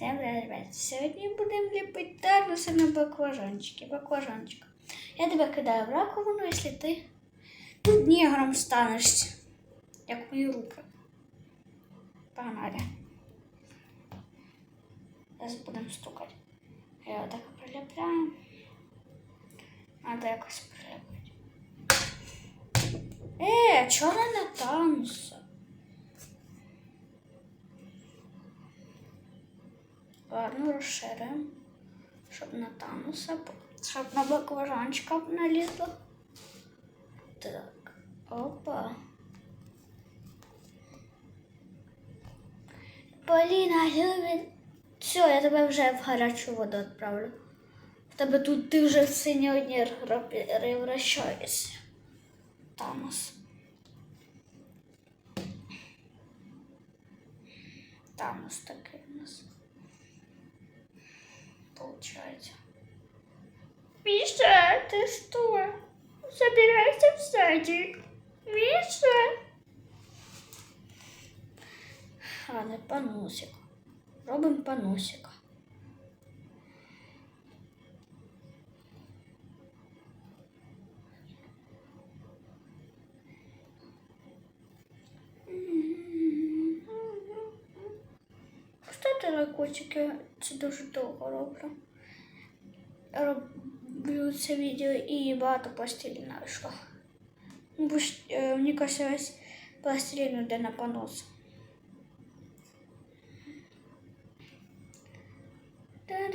Всем привет! Сьогодні будемо ліпити термоси на баклажанчики. Баклажанчик. Я тебе кидаю в раковину, якщо ти тут негром станеш, як мої руки. Погнали. Зараз будемо стукати. Я отак приліпляю. Надо якось приліпити. Е, чого не тануса? Ладно, розширимо, щоб на тануса, щоб на баклажанчика налізло. Так, опа. Поліна, любить. Все, я тебе вже в гарячу воду відправлю. В тебе тут ти вже в синій одні превращаєшся. Танос. Танос такий у нас. Получается. Миша, ты что? Собираешься в садик? Миша? Ладно, поносик. Робимо поносик. Лайкосики, це дуже довго роблю. Роблю це відео і багато пластиліна вийшло. Ну, е, мені весь пластилін йде на понос. А,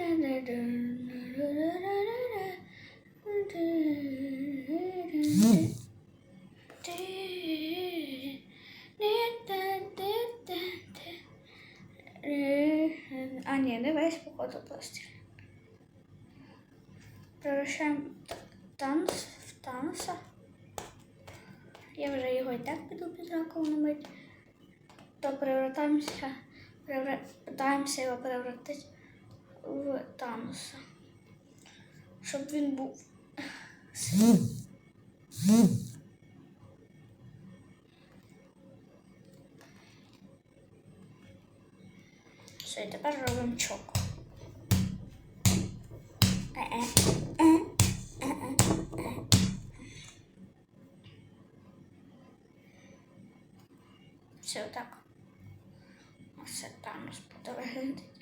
не весь походу пластилін. Превращаємо танц в танца. Я вже його і так піду під раковину мить. То превратаємося, превратаємося його превратити в тануса. Щоб він був. Все, тепер робимо чоку. Все так. Все там буде виглядати.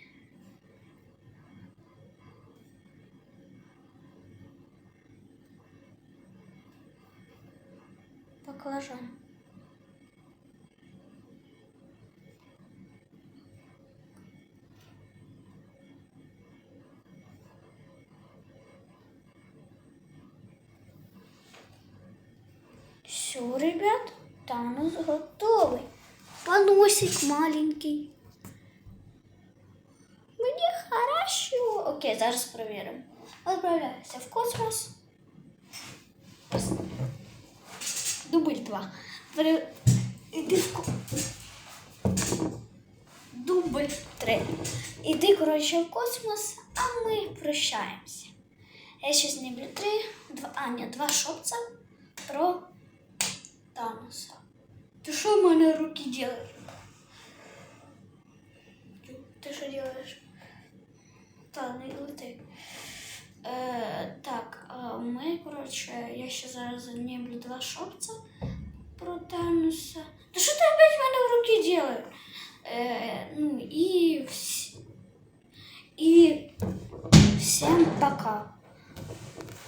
Все, ребят, танус готовий. Поносик маленький. Мені хорошо. Окей, зараз перевіримо. Відправляюся в космос. Дубль 2. Пере... Іди в ко... Дубль 3. Іди, коротше, в космос, а ми прощаємося. Я ще знімлю три, два, а, ні, два шопца про Таноса. Ты что в мене руки делаешь? Ты что делаешь? Та, не лети. Е, так, а ми, коротше, я ще зараз знімлю два шопца про Таноса. Да что ты опять в мене в руки делаешь? Е, ну и, вс... и всем пока.